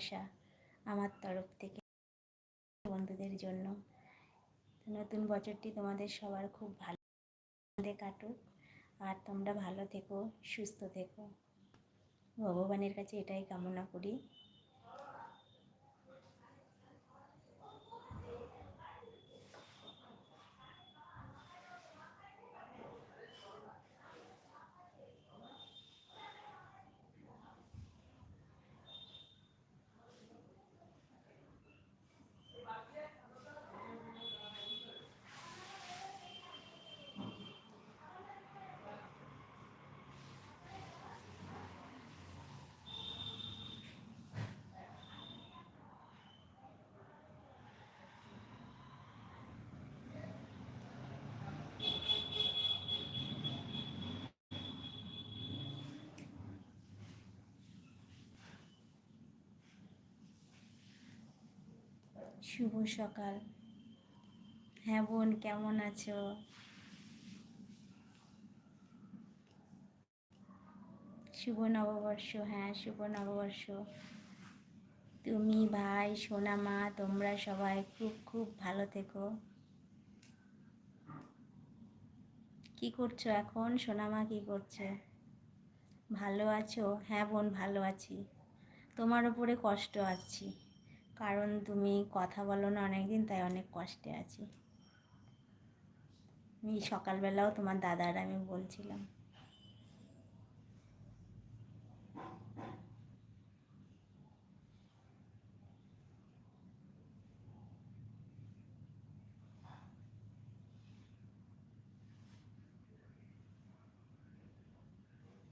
ভালোবাসা আমার তরফ থেকে বন্ধুদের জন্য। নতুন বছরটি তোমাদের সবার খুব ভালো কাটুক আর তোমরা ভালো থেকো, সুস্থ থেকো। ভগবানের কাছে এটাই কামনা করি। শুভ সকাল। হ্যাঁ বোন, কেমন আছো? শুভ নববর্ষ হ্যাঁ শুভ নববর্ষ। তুমি, ভাই, সোনা মা, তোমরা সবাই খুব খুব ভালো থেকো। কি করছ এখন? সোনামা কি করছে? ভালো আছো? হ্যাঁ বোন, ভালো আছি। তোমার উপরে কষ্ট আছি। কারণ তুমি কথা বলো না অনেকদিন, তাই অনেক কষ্টে আছি। আমি সকালবেলাও তোমার দাদার আমি বলছিলাম।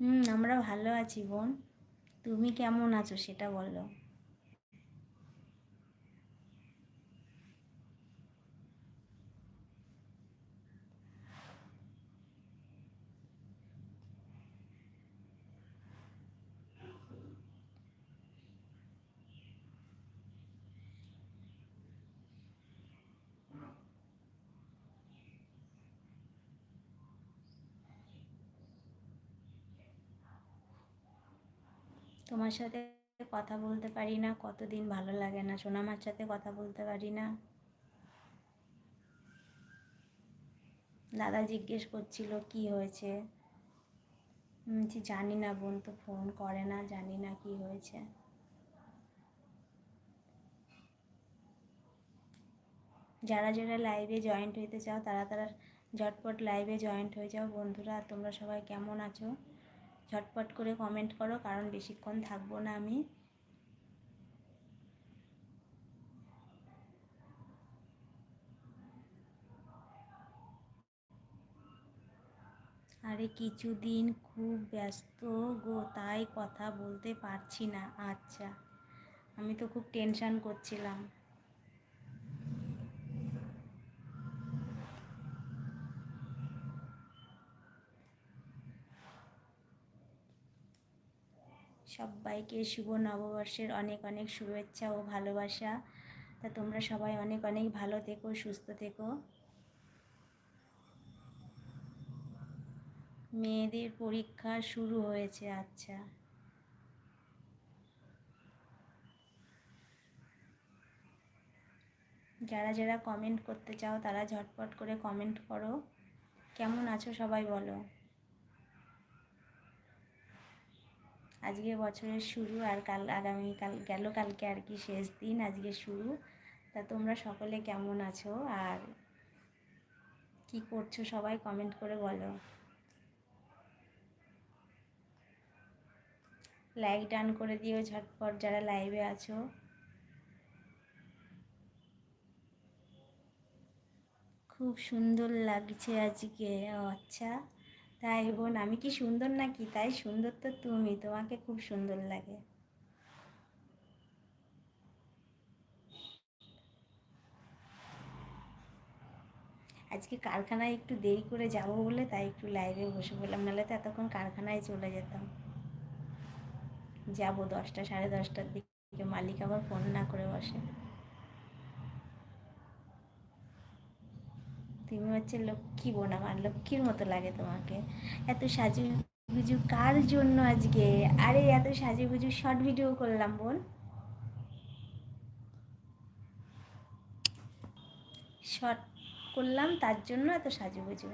হুম, আমরা ভালো আছি বোন। তুমি কেমন আছো সেটা বলো। তোমার সাথে কথা বলতে পারি না, কতদিন ভালো লাগে না সোনামার সাথে কথা বলতে পারি না। দাদা জিজ্ঞেস করছিল, কি হয়েছে? জানি না বোন, তো ফোন করে না, জানি না কি হয়েছে। যারা যারা লাইভে জয়েন্ট হইতে চাও, তারা তারা ঝটপট লাইভে জয়েন্ট হয়ে যাও। বন্ধুরা, তোমরা সবাই কেমন আছো? ঝটপট করে কমেন্ট করো, কারণ বেশিক্ষণ থাকব না আমি। আরে কিছুদিন খুব ব্যস্ত গো, তাই কথা বলতে পারছি না। আচ্ছা আমি তো খুব টেনশান করছিলাম। সবাইকে শুভ নববর্ষের অনেক অনেক শুভেচ্ছা ও ভালোবাসা। তা তোমরা সবাই অনেক অনেক ভালো থেকো, সুস্থ থেকো। মেয়েদের পরীক্ষা শুরু হয়েছে আচ্ছা। যারা যারা কমেন্ট করতে চাও তারা ঝটপট করে কমেন্ট করো। কেমন আছো সবাই বলো। আজকে বছরের শুরু আর কাল আগামীকাল গেল কালকে আর কি শেষ দিন আজকে শুরু। তা তোমরা সকলে কেমন আছো? আর কি করছ সবাই কমেন্ট করে বলো। লাইক ডান করে দিও ঝটপট যারা লাইভে আছো। খুব সুন্দর লাগছে আজকে আচ্ছা। তাই বোন, আমি কি সুন্দর নাকি? তাই সুন্দর তো তুমি, তোমাকে খুব সুন্দর লাগে। আজকে কারখানায় একটু দেরি করে যাব বলে, তাই একটু লাইভে বসে বললাম নাহলে তো এতক্ষণ কারখানায় চলে যেতাম। যাব দশটা, সাড়ে দশটার দিকে, মালিক আবার ফোন না করে বসে। তুমি হচ্ছে লক্ষ্মী বোন আমার, লক্ষ্মীর মতো লাগে তোমাকে। এত সাজু গুজু কার জন্য আজকে? আরে, এত সাজুগুজু শর্ট ভিডিও করলাম বোন। শর্ট করলাম, তার জন্য এত সাজু গুজু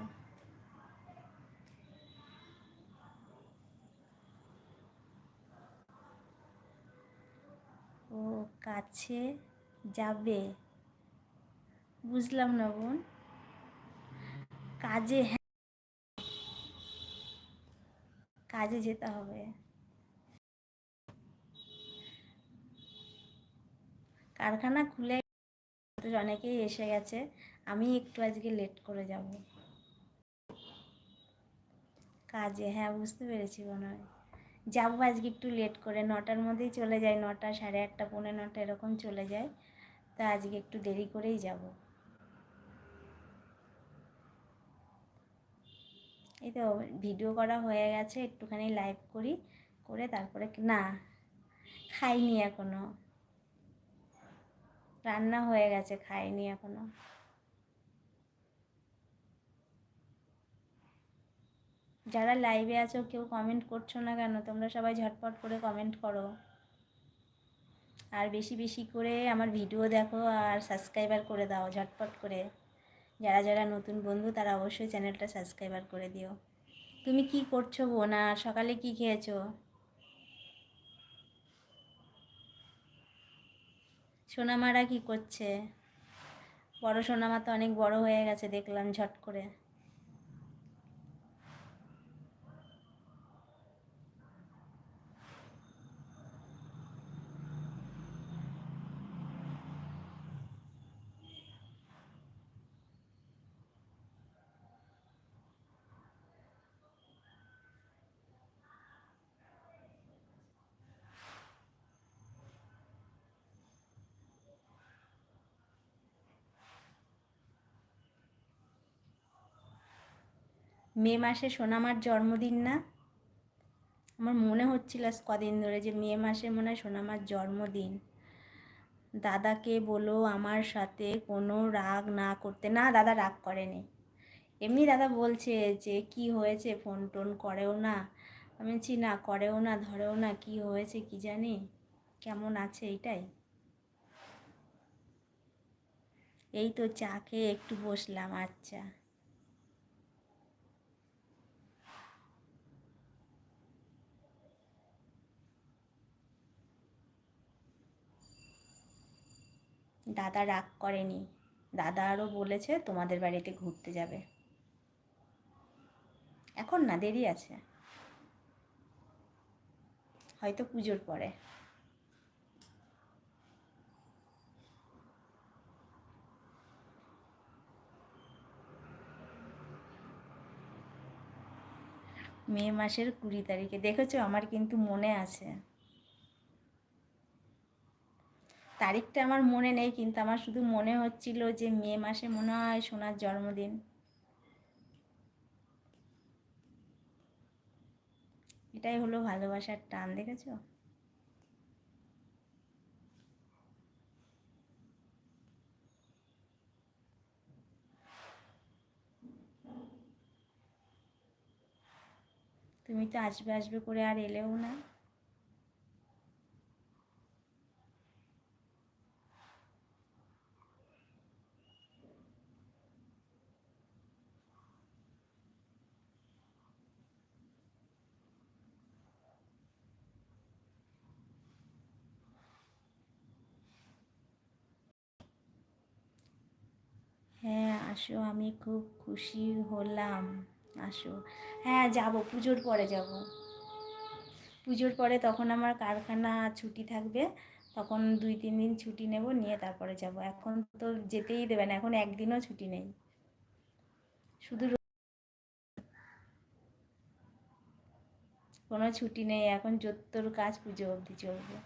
ও কাছে যাবে। বুঝলাম না বোন। কাজে হ্যাঁ। কাজে যেতে হবে। কারখানা খুলে অনেকেই এসে গেছে, আমি একটু আজকে লেট করে যাব। কাজে হ্যাঁ বুঝতে পেরেছি মনে হয়। যাব আজকে একটু লেট করে, নটার মধ্যেই চলে যাই নটা সাড়ে আটটা, পৌনে নটা এরকম চলে যায়। তা আজকে একটু দেরি করেই যাব। এই তো ভিডিও করা হয়ে গেছে, একটুখানি লাইভ করি, করে তারপরে না, খাইনি এখনও। রান্না হয়ে গেছে, খাইনি এখনও। যারা লাইভে আছো, কেউ কমেন্ট করছ না কেন? তোমরা সবাই ঝটপট করে কমেন্ট করো। আর বেশি বেশি করে আমার ভিডিও দেখো আর সাবস্ক্রাইবার করে দাও, ঝটপট করে। যারা যারা নতুন বন্ধু তারা অবশ্যই চ্যানেলটা সাবস্ক্রাইবার করে দিও। তুমি কি করছ বোনা? সকালে কি খেয়েছো? সোনামারা কি করছে? বড় সোনামা তো অনেক বড় হয়ে গেছে দেখলাম ঝট করে। মে মাসে সোনামার জন্মদিন না? আমার মনে হচ্ছিল কদিন ধরে যে মে মাসে মনে হয় সোনামার জন্মদিন। দাদাকে বলো আমার সাথে কোনো রাগ না করতে। না, দাদা রাগ করেনি। এমনি দাদা বলছে যে, কি হয়েছে? ফোন টোন করেও না? আমি বলছি, না, করেও না, ধরেও না, কি হয়েছে কি জানি? কেমন আছে এইটাই? এই তো চা খেয়ে একটু বসলাম আচ্ছা। দাদা রাগ করেনি। দাদা আরও বলেছে তোমাদের বাড়িতে ঘুরতে যাবে। এখন না, দেরি আছে। হয়তো পুজোর পরে। মে মাসের কুড়ি তারিখে। দেখেছ, আমার কিন্তু মনে আছে। তারিখটা আমার মনে নেই, কিন্তু আমার শুধু মনে হচ্ছিল যে মে মাসে মনে হয় সোনার জন্মদিন। এটাই হলো ভালোবাসার টান, দেখেছ? তুমি তো আসবে আসবে করে আর এলেও না হ্যাঁ আসো, আমি খুব খুশি হলাম। আসো। হ্যাঁ যাব, পুজোর পরে যাব। পুজোর পরে তখন আমার কারখানা ছুটি থাকবে। তখন দুই, তিন দিন ছুটি নেব, নিয়ে তারপরে যাব। এখন তো যেতেই দেবে না, এখন একদিনও ছুটি নেই। শুধু কোনো ছুটি নেই, এখন যত্তর কাজ পুজো অবধি চলবে।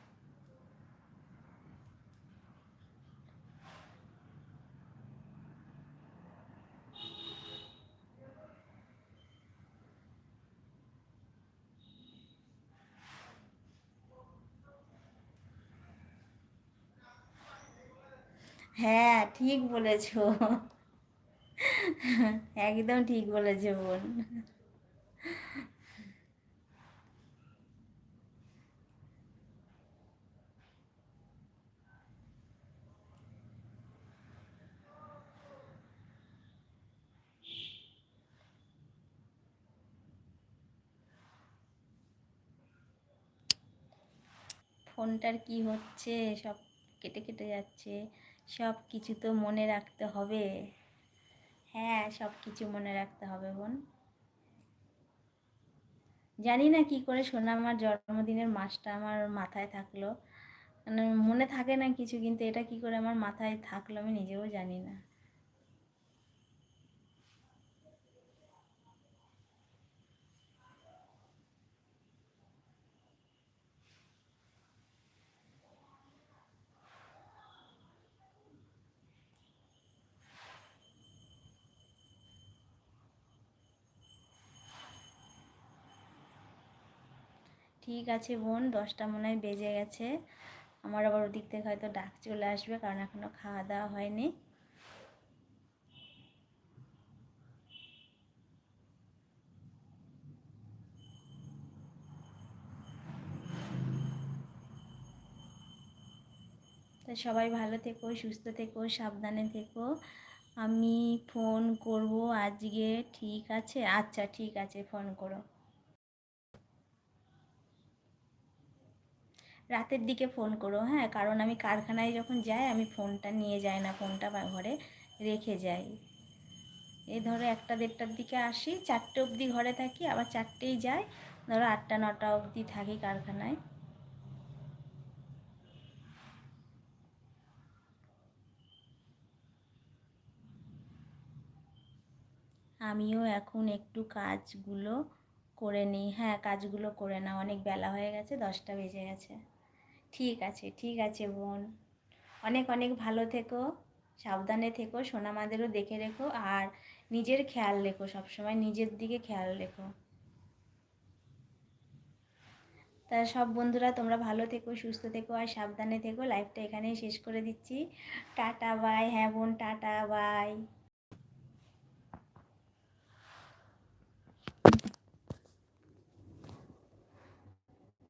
হ্যাঁ ঠিক বলেছ। একদম ঠিক বলেছ বোন। ফোনটার কি হচ্ছে? সব কেটে কেটে যাচ্ছে। সব কিছু তো মনে রাখতে হবে। হ্যাঁ সব কিছু মনে রাখতে হবে বোন। জানি না কি করে শোনা আমার জন্মদিনের মাসটা আমার মাথায় থাকল। মানে মনে থাকে না কিছু, কিন্তু এটা কি করে আমার মাথায় থাকল আমি নিজেও জানি না। ঠিক আছে বোন, দশটা মনে হয় বেজে গেছে। আমার আবার ওদিক থেকে হয়তো ডাক চলে আসবে কারণ এখনও খাওয়া দাওয়া হয়নি। তো সবাই ভালো থেকো, সুস্থ থেকো, সাবধানে থেকো। আমি ফোন করব আজকে, ঠিক আছে? আচ্ছা ঠিক আছে, ফোন করো। রাতের দিকে ফোন করো হ্যাঁ? কারণ আমি কারখানায় যখন যাই, আমি ফোনটা নিয়ে যাই না ফোনটা ঘরে রেখে যাই। এই ধরো একটা দেড়টার দিকে আসি, চারটে অবধি ঘরে থাকি, আবার চারটেই যাই। ধরো আটটা, নটা অবধি থাকি কারখানায়। আমিও এখন একটু কাজগুলো করে নিই। হ্যাঁ কাজগুলো করে না অনেক বেলা হয়ে গেছে, দশটা বেজে গেছে। ঠিক আছে ঠিক আছে বোন। অনেক অনেক ভালো থেকো, সাবধানে থেকো, সোনামাদেরও দেখে রেখো আর নিজের খেয়াল রেখো, সবসময় নিজের দিকে খেয়াল রেখো। তা সব বন্ধুরা, তোমরা ভালো থেকো, সুস্থ থেকো আর সাবধানে থেকো। লাইফটা এখানেই শেষ করে দিচ্ছি। টাটা বাই হ্যাঁ বোন, টাটা বাই